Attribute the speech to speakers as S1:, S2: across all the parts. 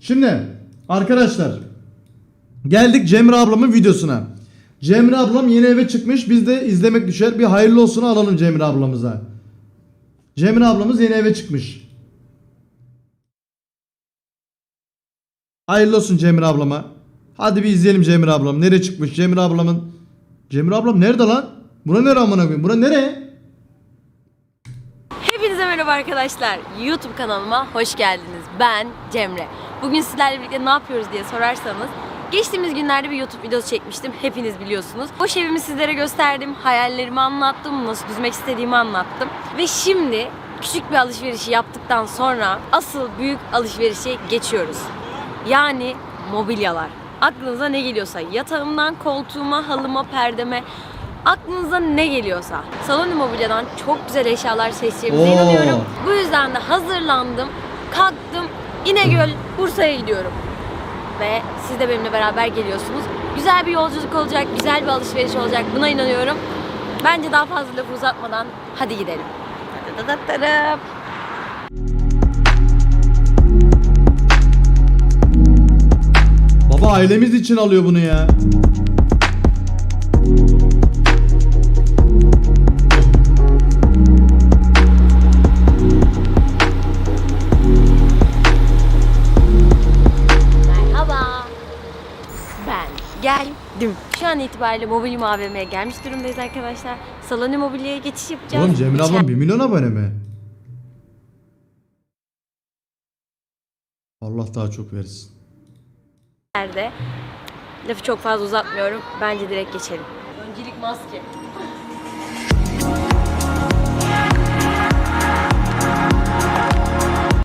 S1: Şimdi arkadaşlar geldik Cemre ablamın videosuna. Cemre ablam yeni eve çıkmış. Biz de izlemek düşer. Bir hayırlı olsun alalım Cemre ablamıza. Cemre ablamız yeni eve çıkmış. Hayırlı olsun Cemre ablama. Hadi bir izleyelim Cemre ablam. Nereye çıkmış Cemre ablamın? Cemre ablam nerede lan? Bura nere amına koyayım? Bura nereye?
S2: Hepinize merhaba arkadaşlar. YouTube kanalıma hoş geldiniz. Ben Cemre. Bugün sizlerle birlikte ne yapıyoruz diye sorarsanız Geçtiğimiz günlerde bir YouTube videosu çekmiştim. Hepiniz biliyorsunuz. Boş evimi sizlere gösterdim. Hayallerimi anlattım. Nasıl düzmek istediğimi anlattım. Ve şimdi küçük bir alışverişi yaptıktan sonra asıl büyük alışverişe geçiyoruz. Yani mobilyalar. Aklınıza ne geliyorsa yatağımdan koltuğuma, halıma, perdeme aklınıza ne geliyorsa salon mobilyadan çok güzel eşyalar seçeceğimize inanıyorum. Bu yüzden de hazırlandım, kalktım, İnegöl, Bursa'ya gidiyorum. Ve siz de benimle beraber geliyorsunuz. Güzel bir yolculuk olacak, güzel bir alışveriş olacak. Buna inanıyorum. Bence daha fazla lafı uzatmadan hadi gidelim. Da.
S1: Baba ailemiz için alıyor bunu ya.
S2: Geldim. Şu an itibariyle Mobilyum AVM'ye gelmiş durumdayız arkadaşlar. Salon mobilyaya geçiş yapacağız.
S1: Oğlum Cemre ablam 1 milyon abone mi? Allah daha çok versin.
S2: İçeride. Lafı çok fazla uzatmıyorum. Bence direkt geçelim. Öncelik maske.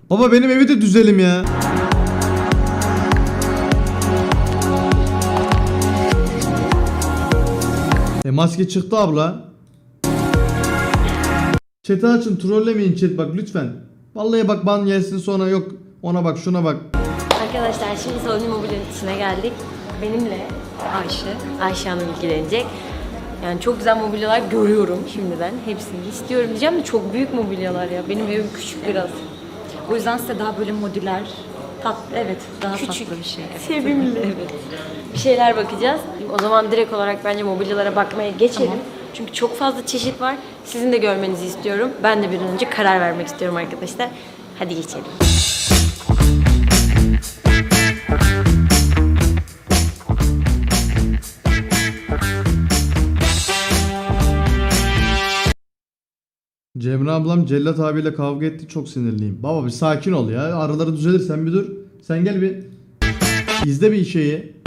S1: Baba benim evi de düzelim ya. E maske çıktı abla. Chat'i açın trollemeyin chat bak lütfen. Vallahi bak ban gelsin sonra yok ona bak şuna bak.
S2: Arkadaşlar şimdi salon mobilyanın içine geldik. Benimle Ayşe, Ayşe Hanım ilgilenecek. Yani çok güzel mobilyalar görüyorum şimdiden. Hepsini istiyorum diyeceğim de çok büyük mobilyalar ya. Benim evim küçük biraz.
S3: O yüzden size daha böyle modüler, tatlı, evet daha
S2: Küçük,
S3: tatlı bir şey. Evet.
S2: sevimli. Bir şeyler bakacağız. O zaman direkt olarak bence mobilyalara bakmaya geçelim. Çünkü çok fazla çeşit var. Sizin de görmenizi istiyorum. Ben de bir an önce karar vermek istiyorum arkadaşlar. Hadi geçelim.
S1: Cemre ablam Cellat abiyle kavga etti çok sinirliyim. Baba bir sakin ol ya araları düzelir sen bir dur. Sen gel bir izle bir şeyi.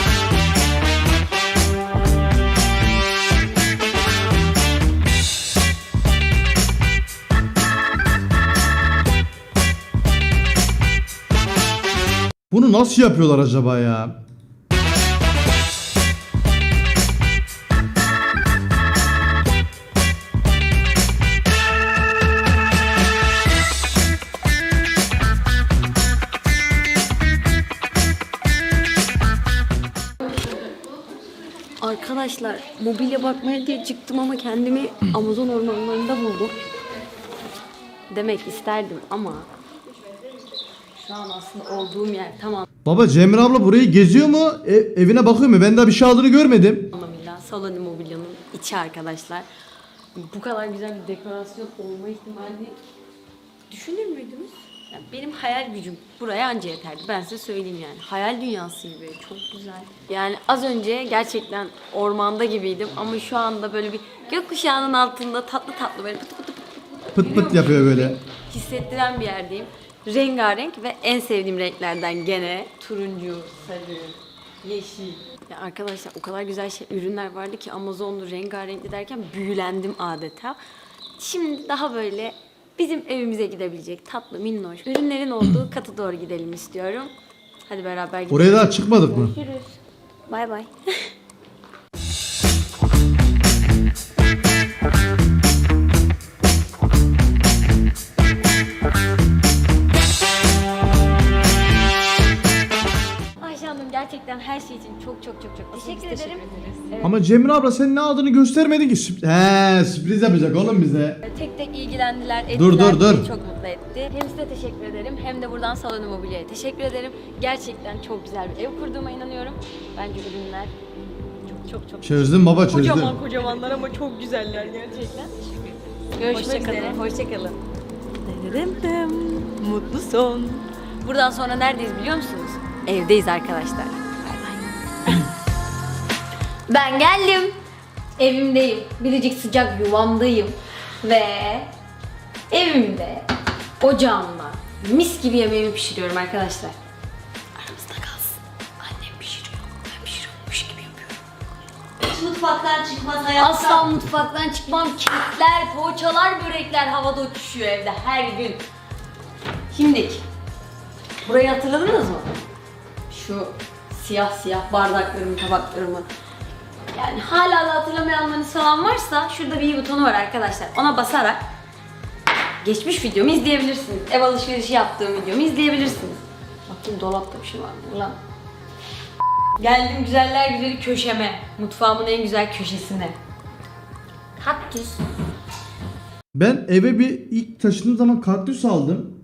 S1: Bunu nasıl yapıyorlar acaba ya?
S2: Arkadaşlar mobilya bakmaya diye çıktım ama kendimi Amazon ormanlarında buldum. Demek isterdim ama şu an aslında olduğum yer tamam
S1: Baba Cemre abla burayı geziyor mu? E- evine bakıyor mu? Ben daha bir şey aldığını görmedim.
S2: anlamıyla salon mobilyanın içi arkadaşlar. Bu kadar güzel bir dekorasyon olma ihtimali düşünür müydünüz? Yani benim hayal gücüm buraya anca yeterdi. Ben size söyleyeyim yani. Hayal dünyası gibi. Çok güzel. Yani az önce gerçekten ormanda gibiydim ama şu anda böyle bir gökkuşağının altında tatlı tatlı böyle pıt pıt pıt
S1: Pıt pıt yapıyor böyle.
S2: hissettiren bir yerdeyim. Rengarenk ve en sevdiğim renklerden gene turuncu, sarı, yeşil. Ya arkadaşlar o kadar güzel şey, ürünler vardı ki Amazon'da rengarenkli derken büyülendim adeta. Şimdi daha böyle bizim evimize gidebilecek tatlı minnoş ürünlerin olduğu kata doğru gidelim istiyorum. Hadi beraber gidelim.
S1: Oraya daha çıkmadık mı?
S2: Görüşürüz. Bay bay. Ayşe Hanım gerçekten her şey için çok çok çok çok teşekkür ederim. Evet.
S1: Ama Cemre abla sen ne aldığını göstermedin ki. Sürp- He sürpriz yapacak oğlum bize.
S2: Ettiler.
S1: Dur, dur, dur.
S2: Beni çok mutlu etti. Hem size teşekkür ederim hem de buradan Salon Mobilya'ya teşekkür ederim. Gerçekten çok güzel bir ev kurduğuma inanıyorum. Bence ürünler çok çok çok
S1: Çözdüm baba çözdüm.
S2: kocaman kocamanlar ama çok güzeller gerçekten. Görüşmek
S3: Hoşça
S2: üzere. Hoşçakalın. Mutlu son. Buradan sonra neredeyiz biliyor musunuz? Evdeyiz arkadaşlar. Bay bay. ben geldim. Evimdeyim. Biricik sıcak yuvamdayım. Ve evimde ocağımda mis gibi yemeğimi pişiriyorum arkadaşlar. Aramızda kalsın. Annem pişiriyor. Ben pişiriyormuş gibi yapıyorum.
S3: Mutfaktan çıkmaz hayatta.
S2: Asla mutfaktan çıkmam. Kekler, poğaçalar, börekler havada uçuşuyor evde her gün. Şimdi burayı hatırladınız mı? Şu siyah siyah bardaklarımı, tabaklarımı. Yani hala da hatırlamayanlarınız falan varsa şurada bir butonu var arkadaşlar. Ona basarak geçmiş videomu izleyebilirsiniz. Ev alışverişi yaptığım videomu izleyebilirsiniz. Bakayım dolapta bir şey var mı lan? Geldim güzeller güzeli köşeme. Mutfağımın en güzel köşesine. Kaktüs.
S1: Ben eve bir ilk taşındığım zaman kaktüs aldım.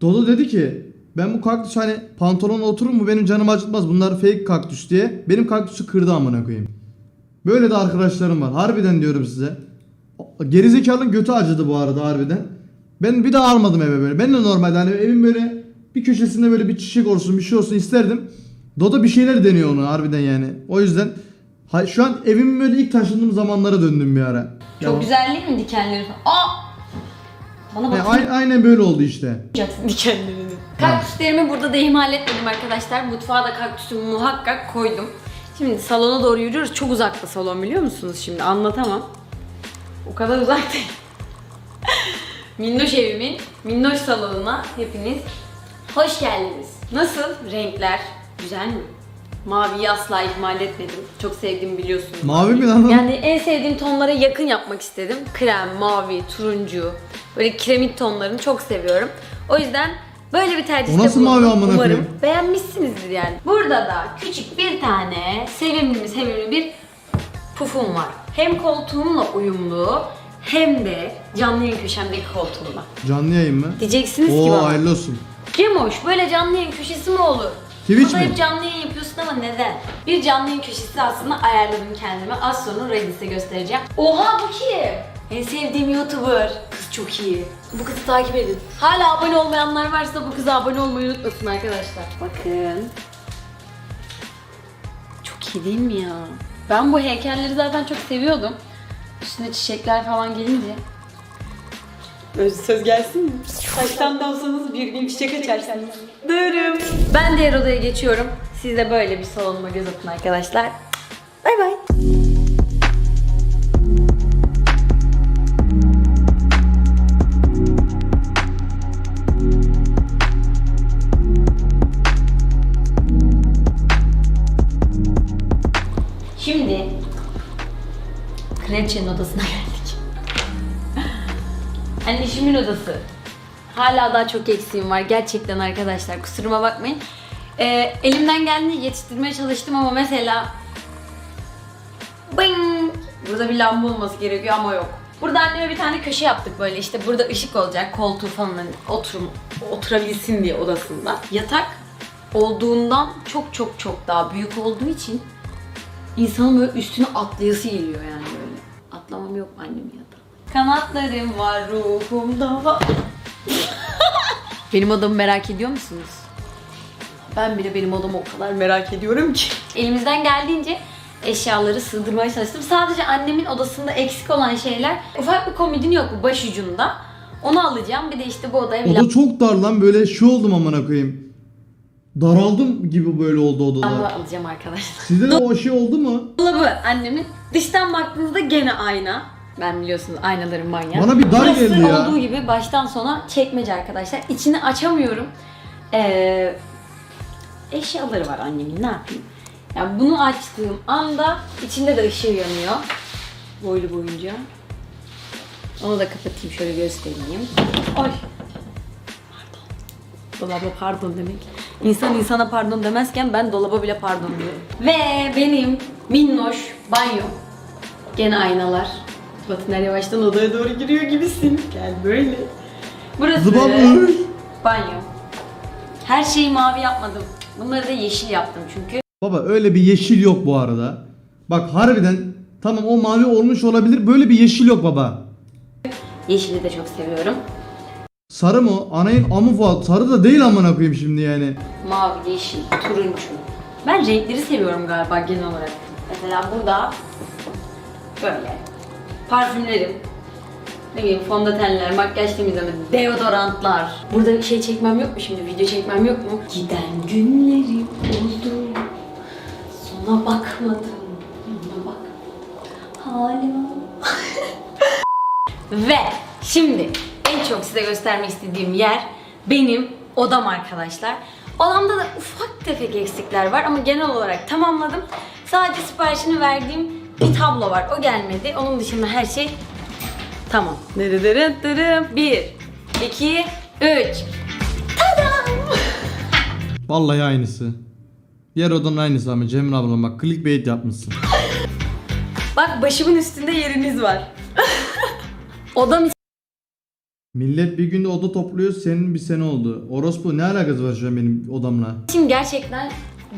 S1: Dodo dedi ki ben bu kaktüs hani pantolonla oturur mu benim canım acıtmaz bunlar fake kaktüs diye. Benim kaktüsü kırdı amına koyayım. Böyle de arkadaşlarım var. Harbiden diyorum size. Gerizekalının götü acıdı bu arada harbiden. Ben bir daha almadım eve böyle. Ben de normalde hani evin böyle bir köşesinde böyle bir çiçek olsun bir şey olsun isterdim. Dodo bir şeyler deniyor onu harbiden yani. O yüzden ha- şu an evimin böyle ilk taşındığım zamanlara döndüm bir ara.
S2: Çok
S1: Ya-
S2: güzel değil mi dikenleri falan? Aa! Bana
S1: E,
S2: bak.
S1: ay- aynen böyle oldu işte.
S2: dikenlerini. Kaktüslerimi burada da ihmal etmedim arkadaşlar. Mutfağa da kaktüsümü muhakkak koydum. Şimdi salona doğru yürüyoruz. Çok uzakta salon biliyor musunuz şimdi? Anlatamam. O kadar uzak değil. minnoş evimin minnoş salonuna hepiniz hoş geldiniz. Nasıl renkler? Güzel mi? Maviyi asla ihmal etmedim. Çok sevdiğimi biliyorsunuz.
S1: Mavi mi lan?
S2: Yani en sevdiğim tonlara yakın yapmak istedim. Krem, mavi, turuncu, böyle kiremit tonlarını çok seviyorum. O yüzden böyle bir tercihte
S1: O nasıl
S2: bulundum.
S1: mavi amına
S2: Umarım
S1: koyayım?
S2: beğenmişsinizdir yani. Burada da küçük bir tane sevimli sevimli bir pufum var. Hem koltuğumla uyumlu hem de canlı yayın köşemdeki koltuğumla.
S1: Canlı yayın mı?
S2: Diyeceksiniz ki
S1: Oo
S2: bana.
S1: hayırlı olsun.
S2: Cemoş böyle canlı yayın köşesi mi olur?
S1: Twitch
S2: Burada
S1: mi?
S2: hep canlı yayın yapıyorsun ama neden? Bir canlı yayın köşesi aslında ayarladım kendime. Az sonra Reddit'e göstereceğim. Oha bu kim? En sevdiğim YouTuber. Kız çok iyi. Bu kızı takip edin. Hala abone olmayanlar varsa bu kıza abone olmayı unutmasın arkadaşlar. Bakın. Çok iyi değil mi ya? Ben bu heykelleri zaten çok seviyordum. Üstüne çiçekler falan gelince Öz söz gelsin mi? Taştan da olsanız bir gün çiçek açarsınız. Dırım. Ben diğer odaya geçiyorum. Siz de böyle bir salonuma göz atın arkadaşlar. Bay bay. Kraliçenin odasına geldik. Anneciğimin odası. Hala daha çok eksiğim var gerçekten arkadaşlar kusuruma bakmayın. Ee, elimden geldiğince yetiştirmeye çalıştım ama mesela Bing! Burada bir lamba olması gerekiyor ama yok. Burada anneme bir tane köşe yaptık böyle işte burada ışık olacak koltuğu falan hani oturum, oturabilsin diye odasında. Yatak olduğundan çok çok çok daha büyük olduğu için insanın böyle üstüne atlayası geliyor yani yok mu annemin yatağı? Kanatlarım var ruhumda. benim odamı merak ediyor musunuz? Ben bile benim odamı o kadar merak ediyorum ki. Elimizden geldiğince eşyaları sığdırmaya çalıştım. Sadece annemin odasında eksik olan şeyler ufak bir komodin yok bu başucunda. Onu alacağım. Bir de işte bu odaya bir
S1: Oda çok dar lan böyle şey oldum amına koyayım. Daraldım gibi böyle oldu odada.
S2: alacağım arkadaşlar.
S1: Sizde de o şey oldu mu?
S2: Dolabı annemin. Dıştan baktığınızda gene ayna. Ben biliyorsunuz aynaların manyağı.
S1: Bana bir dar
S2: Burası
S1: geldi ya.
S2: olduğu gibi baştan sona çekmece arkadaşlar. İçini açamıyorum. Ee, eşyaları var annemin ne yapayım. Yani bunu açtığım anda içinde de ışığı yanıyor. Boylu boyunca. Onu da kapatayım şöyle göstereyim. Ay. Dolabı pardon demek. İnsan insana pardon demezken ben dolaba bile pardon diyorum. Ve benim minnoş banyo. Gene aynalar. Batiner yavaştan odaya doğru giriyor gibisin. Gel böyle. Burası banyo. Her şeyi mavi yapmadım. Bunları da yeşil yaptım çünkü.
S1: Baba öyle bir yeşil yok bu arada. Bak harbiden tamam o mavi olmuş olabilir. Böyle bir yeşil yok baba.
S2: Yeşili de çok seviyorum.
S1: Sarı mı? Anayın amı Fuat. Sarı da değil amına koyayım şimdi yani.
S2: Mavi, yeşil, turuncu. Ben renkleri seviyorum galiba genel olarak. Mesela burada böyle parfümlerim, ne bileyim fondötenler, makyaj temizleme, deodorantlar. Burada bir şey çekmem yok mu şimdi? Video çekmem yok mu? Giden günlerim oldu. Sona bakmadım. Ona bak. Halime Ve şimdi en çok size göstermek istediğim yer benim odam arkadaşlar. Odamda da ufak tefek eksikler var ama genel olarak tamamladım. Sadece siparişini verdiğim bir tablo var. O gelmedi. Onun dışında her şey tamam. Bir, iki, üç. Tadam!
S1: Vallahi aynısı. Diğer odanın aynısı ama Cemre ablam bak clickbait yapmışsın.
S2: Bak başımın üstünde yeriniz var. Odam
S1: Millet bir günde oda topluyor senin bir sene oldu. Orospu ne alakası var şu an benim odamla?
S2: için gerçekten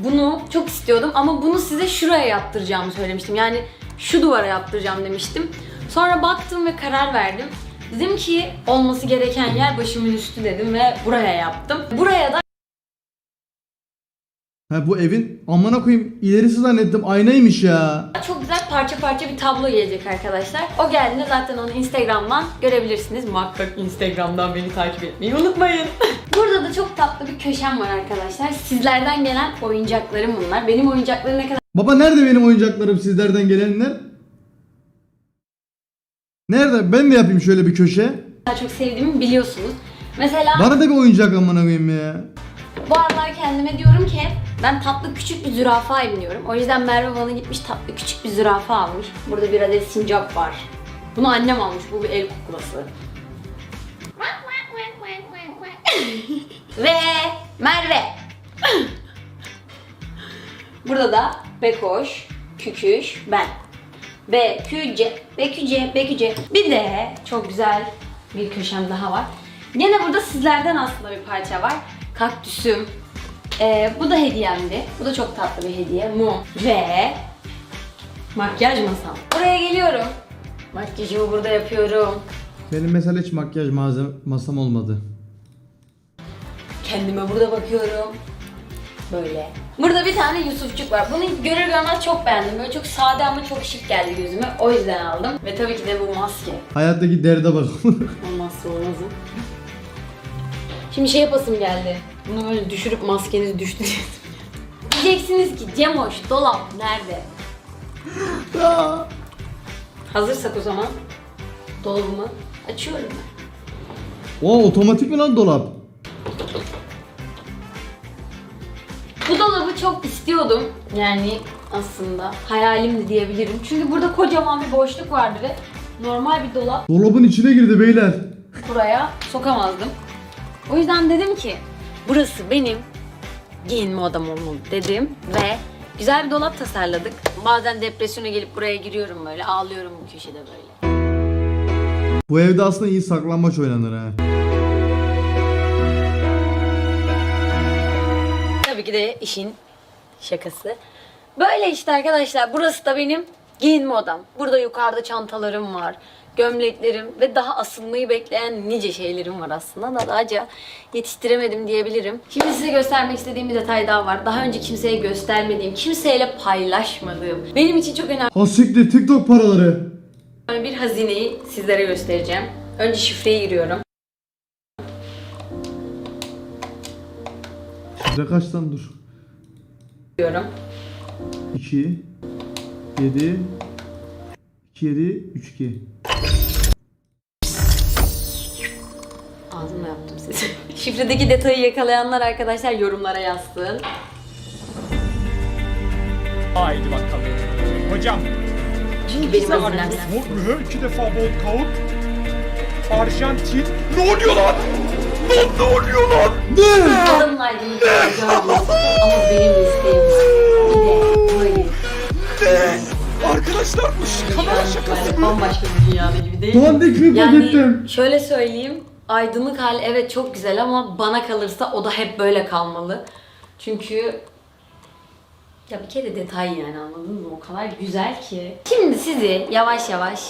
S2: bunu çok istiyordum ama bunu size şuraya yaptıracağımı söylemiştim. Yani şu duvara yaptıracağım demiştim. Sonra baktım ve karar verdim. Dedim ki olması gereken yer başımın üstü dedim ve buraya yaptım. Buraya da
S1: Ha bu evin amına koyayım ilerisi zannettim aynaymış ya.
S2: çok güzel parça parça bir tablo gelecek arkadaşlar. O geldiğinde zaten onu Instagram'dan görebilirsiniz. Muhakkak Instagram'dan beni takip etmeyi unutmayın. Burada da çok tatlı bir köşem var arkadaşlar. Sizlerden gelen oyuncaklarım bunlar. Benim oyuncaklarım ne kadar
S1: Baba nerede benim oyuncaklarım sizlerden gelenler? Nerede? Ben de yapayım şöyle bir köşe.
S2: çok sevdiğimi biliyorsunuz. Mesela
S1: Bana da bir oyuncak amına koyayım ya.
S2: Bu aralar kendime diyorum ki ben tatlı küçük bir zürafa evleniyorum. O yüzden Merve bana gitmiş tatlı küçük bir zürafa almış. Burada bir adet sincap var. Bunu annem almış. Bu bir el kuklası. Ve Merve. Burada da Bekoş, Küküş, ben. BQC, BQC, BQC. Bir de çok güzel bir köşem daha var. Yine burada sizlerden aslında bir parça var. Kaktüsüm. Ee, bu da hediyemdi. Bu da çok tatlı bir hediye. Mum. Ve makyaj masam. Buraya geliyorum. Makyajımı burada yapıyorum.
S1: Benim mesela hiç makyaj malzeme masam olmadı.
S2: Kendime burada bakıyorum. Böyle. Burada bir tane Yusufçuk var. Bunu görür görmez çok beğendim. Böyle çok sade ama çok şık geldi gözüme. O yüzden aldım. Ve tabii ki de bu maske.
S1: Hayattaki derde bak.
S2: Olmazsa olmazım. Şimdi şey yapasım geldi. Bunu böyle düşürüp maskeniz düştü diye. Diyeceksiniz ki Cemoş dolap nerede? Hazırsak o zaman dolabımı açıyorum ben.
S1: o otomatik mi lan dolap?
S2: Bu dolabı çok istiyordum. Yani aslında hayalimdi diyebilirim. Çünkü burada kocaman bir boşluk vardı ve normal bir dolap
S1: Dolabın içine girdi beyler.
S2: buraya sokamazdım. O yüzden dedim ki burası benim giyinme odam olmalı dedim ve güzel bir dolap tasarladık. Bazen depresyona gelip buraya giriyorum böyle ağlıyorum bu köşede böyle.
S1: Bu evde aslında iyi saklambaç oynanır ha.
S2: Tabii ki de işin şakası. Böyle işte arkadaşlar burası da benim giyinme odam. Burada yukarıda çantalarım var, gömleklerim ve daha asılmayı bekleyen nice şeylerim var aslında da daha yetiştiremedim diyebilirim. Şimdi size göstermek istediğim bir detay daha var. Daha önce kimseye göstermediğim, kimseyle paylaşmadığım, benim için çok önemli
S1: Ha siktir TikTok paraları.
S2: bir hazineyi sizlere göstereceğim. Önce şifreyi giriyorum.
S1: Şurada kaç lan dur.
S2: Diyorum.
S1: 2 7 2 7 3 2
S2: Ağzımla yaptım sesi. Şifredeki detayı yakalayanlar arkadaşlar yorumlara yazsın.
S4: Haydi bakalım. Hocam,
S2: Çünkü benim
S4: aradığınız mor mühür, iki defa bol kağıt, Arjantin. Ne oluyor lan? ne oluyor lan?
S1: Ne?
S2: Adamın aydınlığı ama benim isteğim var. De böyle
S4: Arkadaşlar bu şu kamera şakası mı?
S2: bambaşka bir dünyada gibi değil mi?
S1: Dandik mi
S2: Yani
S1: gittim?
S2: şöyle söyleyeyim. Aydınlık hali evet çok güzel ama bana kalırsa o da hep böyle kalmalı. Çünkü ya bir kere detay yani anladınız mı? O kadar güzel ki. Şimdi sizi yavaş yavaş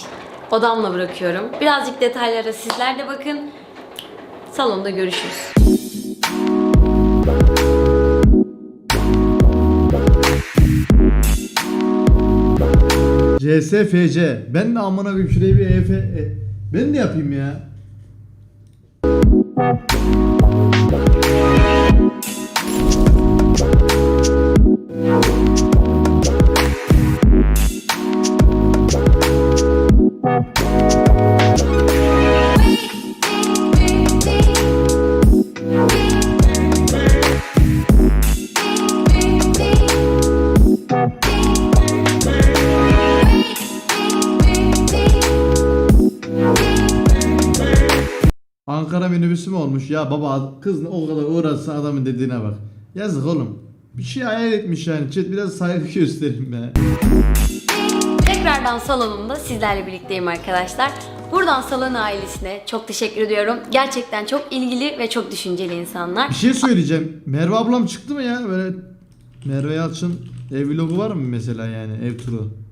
S2: odamla bırakıyorum. Birazcık detaylara sizler de bakın. Salonda görüşürüz.
S1: CSFC. Ben de amına koyayım şuraya bir EF... E, ben de yapayım ya. Ankara minibüsü mü olmuş? Ya baba kız o kadar uğraşsa adamın dediğine bak. Yazık oğlum. Bir şey hayal etmiş yani. Chat biraz saygı gösterin be.
S2: Tekrardan salonumda sizlerle birlikteyim arkadaşlar. Buradan salon ailesine çok teşekkür ediyorum. Gerçekten çok ilgili ve çok düşünceli insanlar.
S1: Bir şey söyleyeceğim. Merve ablam çıktı mı ya? Böyle Merve Yalçın ev vlogu var mı mesela yani ev turu?